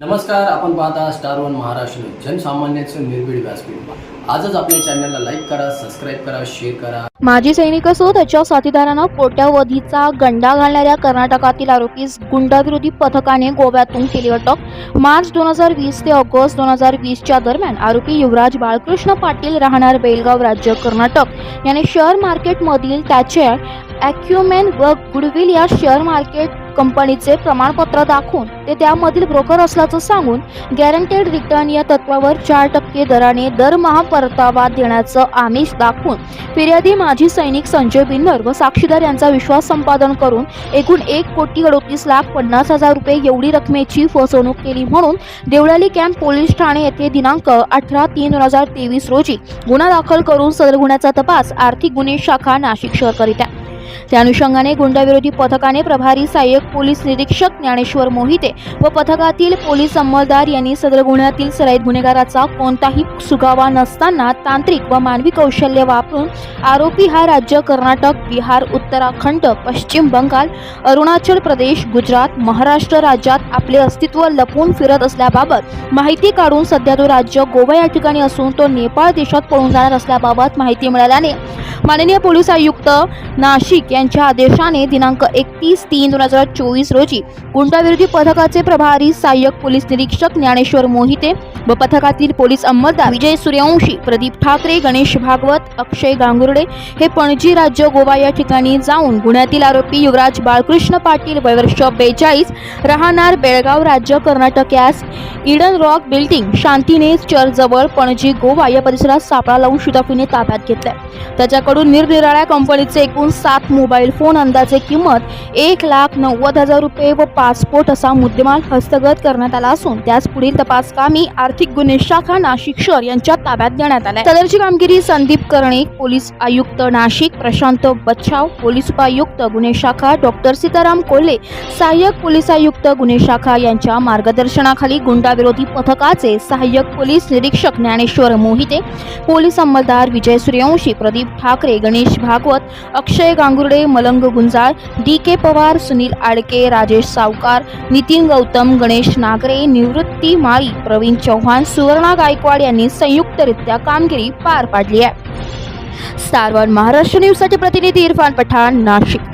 नमस्कार आपण पाहता स्टार वन महाराष्ट्र जनसामान्यांचं निर्भीड व्यासपीठ. आजच आपल्या चॅनलला लाईक करा सबस्क्राईब करा शेअर करा. माजी सैनिक असो त्याच्या साथीदारांना कोट्यावधीचा गंडा घालणाऱ्या कर्नाटकातील आरोपीस गुंडाविरोधी पथकाने गोव्यातून केली अटक मार्च दोन हजार वीस ते ऑगस्ट दोन हजार वीसच्या दरम्यान आरोपी युवराज बाळकृष्ण पाटील राहणार बेलगाव राज्य कर्नाटक. याने शेअर मार्केटमधील त्याचे ॲक्युमेन व गुडविल या शेअर मार्केट कंपनीचे प्रमाणपत्र दाखवून ते त्यामधील ब्रोकर असल्याचं सांगून गॅरंटेड रिटर्न या तत्वावर चार टक्के दराने दरमहा परतावा देण्याचं आमिष दाखवून फिर्यादी माजी सैनिक संजय बिन्नर व साक्षीदार यांचा विश्वास संपादन करून एकूण एक कोटी अडोतीस लाख पन्नास हजार रुपये एवढी रकमेची फसवणूक केली म्हणून देवळाली कॅम्प पोलीस ठाणे येथे दिनांक अठरा तीन दोन हजार तेवीस रोजी गुन्हा दाखल करून सदर गुन्ह्याचा तपास आर्थिक गुन्हे शाखा नाशिक शहर करीत आहे त्या अनुषंगाने गुंडाविरोधी पथकाने प्रभारी सहाय्यक पोलीस निरीक्षक ज्ञानेश्वर मोहिते व पथकातील पोलीस अंमलदार यांनी सदर गुन्ह्यातील सराईत गुन्हेगाराचा कोणताही सुगावा नसताना तांत्रिक व मानवी कौशल्य वापरून आरोपी हा राज्य कर्नाटक बिहार उत्तराखंड पश्चिम बंगाल अरुणाचल प्रदेश गुजरात महाराष्ट्र राज्यात आपले अस्तित्व लपवून फिरत असल्याबाबत माहिती काढून सध्या तो राज्य गोवा या ठिकाणी असून तो नेपाळ देशात पळून जाणार असल्याबाबत माहिती मिळाल्याने माननीय पोलीस आयुक्त नाशिक यांच्या आदेशाने दिनांक एकतीस तीन दोन हजार चोवीस रोजी गुंडाविरोधी पथकाचे प्रभारी सहाय्यक पोलीस निरीक्षक ज्ञानेश्वर मोहिते व पथकातील पोलीस अंमलदार विजय सूर्यवंशी प्रदीप ठाकरे गणेश भागवत अक्षय गांगुर्डे हे पणजी राज्य गोवा या ठिकाणी जाऊन गुन्ह्यातील आरोपी युवराज बाळकृष्ण पाटील वयवर्ष बेचाळीस राहणार बेळगाव राज्य कर्नाटक यास इडन रॉक बिल्डिंग शांतीनेस चर्चजवळ पणजी गोवा या परिसरात सापळा लावून शिताफीने ताब्यात घेतलाय. त्याच्याकडून निरनिराळ्या कंपनीचे एकूण सात मोबाईल फोन अंदाजे किंमत एक लाख नव्वद हजार रुपये व पासपोर्ट असा मुद्देमाल हस्तगत करण्यात आला असून त्यास पुढील तपासकामी आर्थिक गुन्हे शाखा नाशिक शहर यांच्या ताब्यात देण्यात आल्या. सदरची कामगिरी संदीप कर्णिक पोलीस आयुक्त नाशिक प्रशांत बच्छाव पोलीस उपायुक्त गुन्हे शाखा डॉक्टर सीताराम कोल्हे सहाय्यक पोलीस आयुक्त गुन्हे शाखा यांच्या मार्गदर्शनाखाली गुंडाविरोधी पथकाचे सहाय्यक पोलीस निरीक्षक ज्ञानेश्वर मोहिते पोलीस अंमलदार विजय सूर्यवंशी प्रदीप ठाकरे गणेश भागवत अक्षय गांगुर्डे मलंग गुंजाळ डी के पवार सुनील आडके राजेश सावकार नितीन गौतम गणेश नागरे निवृत्ती माळी प्रवीण चव्हाण सुवर्णा गायकवाड यांनी संयुक्तरित्या कामगिरी पार पाडली आहे. स्टार वन महाराष्ट्र न्यूजसाठी प्रतिनिधी इरफान पठाण नाशिक.